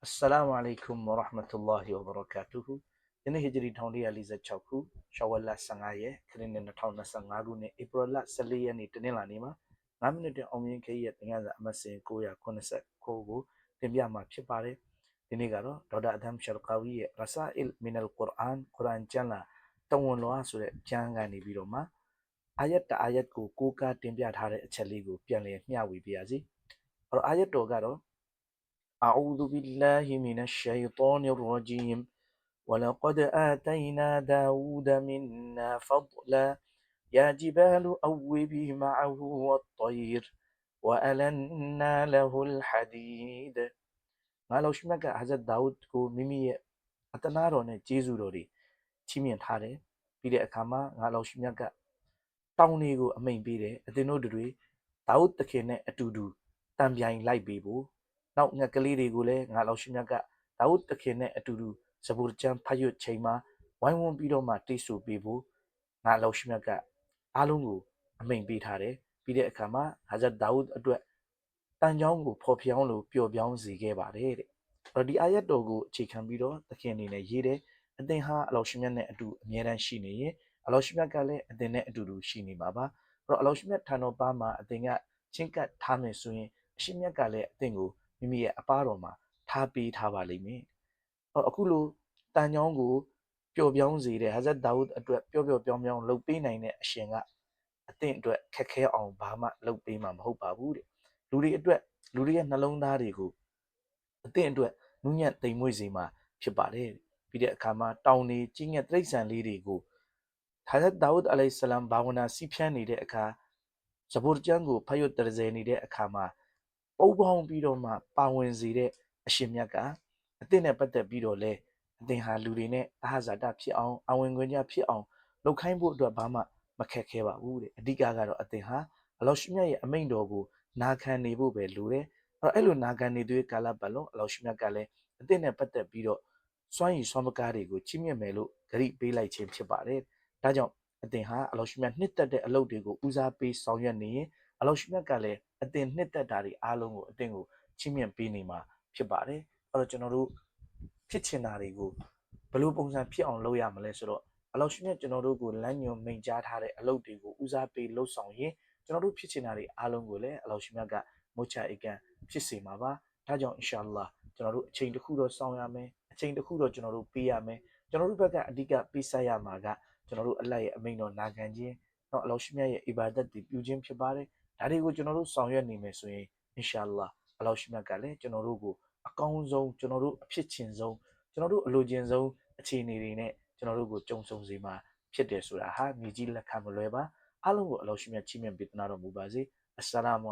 Assalamu alaikum wa rahmatullahi wa barakatuhu ဒီနေ့ဟီဂျရီ1446ခုရှောဝလ15ရက်ခရစ်နှစ်2025ခုနှစ်ဧပြီလ14ရက်နေ့တနင်္လာနေ့မှာ9မိနစ်တအောင်မြင်ခရီးရဲ့သင်္ကန်းစာအမတ်စဉ်989ကိုတင်ပြမှာဖြစ်ပါတယ်ဒီနေ့ကတော့ဒေါက်တာအဒမ်ရှယ်ကာဝီရဲ့ Rasail min al-Quran ကုရ်အာန်ကျမ်းလာတဝန်လွားဆိုတဲ့ကျမ်းကနေပြီးတော့မှအာယတ်တအာယတ်ကိုကိုးကားတင်ပြထားတဲ့အချက်လေးကိုပြန်လည်မျှဝေပြရစီအဲ့တော့အာယတ်တော်ကတော့ أعوذ بالله من الشيطان الرجيم ولقد آتينا داود منا فضلا يا جبال أوبي معه والطير وألنا له الحديد ငါလောက်ရှိမြတ်ကဟာဇတ်ဒါဝုဒ်ကိုမိမိရဲ့အတနာတော်နဲ့ဂျေဇုတော်တွေချီးမြှင့်ထားတယ်ပြီးတဲ့အခါမှာငါလောက်ရှိမြတ်ကတောင်းတွေကိုအမိန်ပေးတယ်အသင်တို့တွေဒါဝုဒ်တခင်နဲ့အတူတူတံပြိုင်လိုက်ပေးဖို့ နောက်ငှက်ကလေးတွေကိုလည်းငါလောက်ရှိမြတ်ကဒါဝုဒ်တခင်နဲ့အတူတူဇဘူရ်ချန်ဖတ်ရွတ်ချိန်မှာဝိုင်းဝန်းပြီးတော့မှတိတ်ဆူပေးဖို့ငါလောက်ရှိမြတ်ကအားလုံးကိုအမိန်ပေးထားတယ်ပြီးတဲ့အခါမှာဟာဇတ်ဒါဝုဒ်အတွက်တန်ကြောင်းကိုဖော်ပြောင်းလို့ပျော်ပြောင်းစေခဲ့ပါတယ်တဲ့အဲ့တော့ဒီအာယတ်တော်ကိုအခြေခံပြီးတော့သခင်အနေနဲ့ရေးတယ်အသင်ဟာအလောရှိမြတ်နဲ့အတူအမြဲတမ်းရှိနေရင်အလောရှိမြတ်ကလည်းအသင်နဲ့အတူတူရှိနေမှာပါအဲ့တော့အလောရှိမြတ်ဌာနတော်ပါမှာအသင်ကချင်းကပ်ထားမယ်ဆိုရင်အရှိမြတ်ကလည်းအသင်ကို မိမိရဲ့အပားတော်မှာထားပေးထားပါလိမ့်မယ်အဲ့တော့အခုလိုတန်ကြောင်းကိုပျော်ပြောင်းစေတဲ့ဟာဇတ်ဒါဝုဒ်အတွက်ပျော်ပျော်ပြောင်းပြောင်းလုပ်ပေးနိုင်တဲ့အရှင်ကအသင်အတွက်ခက်ခဲအောင်ဘာမှလုပ်ပေးမှာမဟုတ်ပါဘူးတဲ့လူတွေအတွက်လူတွေရဲ့နှလုံးသားတွေကိုအသင်အတွက်နုညံ့တိမ်မွေ့စေမှာဖြစ်ပါတယ်ပြီးတဲ့အခါမှာတောင်နေကြီးငယ်တိရစ္ဆာန်လေးတွေကိုဟာဇတ်ဒါဝုဒ်အလိုင်ဆလမ်ဘာဝနာစီဖြန်းနေတဲ့အခါဇဘူရ်ကျမ်းကိုဖတ်ရွတ်တရဇယ်နေတဲ့အခါမှာ ပုပ်ပေါင်းပြီးတော့မှပါဝင်စေတဲ့အရှင်မြတ်ကအသင်နဲ့ပတ်သက်ပြီးတော့လဲအသင်ဟာလူတွေနဲ့အဟဇာတဖြစ်အောင်အဝင်ခွင့်ကြဖြစ်အောင်လုပ်ခိုင်းဖို့အတွက်ဘာမှမခက်ခဲပါဘူးတဲ့အဓိကကတော့အသင်ဟာအလောရှိမြတ်ရဲ့အမိန့်တော်ကိုနာခံနေဖို့ပဲလိုတယ်အဲ့တော့အဲ့လိုနာခံနေသွေးကာလပတ်လုံးအလောရှိမြတ်ကလည်းအသင်နဲ့ပတ်သက်ပြီးတော့စွမ်းရည်စွမ်းပကားတွေကိုချီးမြှင့်မယ်လို့ဂရိပေးလိုက်ခြင်းဖြစ်ပါတယ်ဒါကြောင့်အသင်ဟာအလောရှိမြတ်နှစ်သက်တဲ့အလုပ်တွေကိုဦးစားပေးဆောင်ရွက်နေရင် အလောရှိမြတ်ကလည်းအသင်နှစ်သက်တာတွေအားလုံးကိုအသင်ကိုချီးမြှင့်ပေးနေမှာဖြစ်ပါတယ်အဲ့တော့ကျွန်တော်တို့ဖြစ်ချင်တာတွေကိုဘယ်လိုပုံစံဖြစ်အောင်လုပ်ရမလဲဆိုတော့အလောရှိမြတ်ကျွန်တော်တို့ကိုလမ်းညွှန်မိန်ကြားထားတဲ့အလုပ်တွေကိုဦးစားပေးလှုပ်ဆောင်ရင်ကျွန်တော်တို့ဖြစ်ချင်တာတွေအားလုံးကိုလည်းအလောရှိမြတ်ကမုတ်ချအေကန်ဖြစ်စေမှာပါဒါကြောင့်အင်ရှာအလ္လာကျွန်တော်တို့အချိန်တစ်ခုတော့စောင့်ရမယ်အချိန်တစ်ခုတော့ကျွန်တော်တို့ပေးရမယ်ကျွန်တော်တို့ဘက်ကအဓိကပေးဆက်ရမှာကကျွန်တော်တို့အလတ်ရဲ့အမိန်တော်နာခံခြင်းတော့အလောရှိမြတ်ရဲ့အီဘာဒတ်တွေပြုခြင်းဖြစ်ပါတယ် ဒါတွေကိုကျွန်တော်တို့ဆောင်ရွက်နေမယ်ဆိုရင်အင်ရှာအလ္လာအလောရှိမြတ်ကလည်းကျွန်တော်တို့ကိုအကောင်းဆုံးကျွန်တော်တို့အဖြစ်ချင်ဆုံးကျွန်တော်တို့အလိုချင်ဆုံးအခြေအနေတွေနဲ့ကျွန်တော်တို့ကိုကြုံဆုံစေမှာဖြစ်တယ်ဆိုတာဟာမြေကြီးလက်ခံမလွယ်ပါအားလုံးကိုအလောရှိမြတ်ချီးမြှင့်ပေးသနာတော်မူပါစေအစ္စလာမု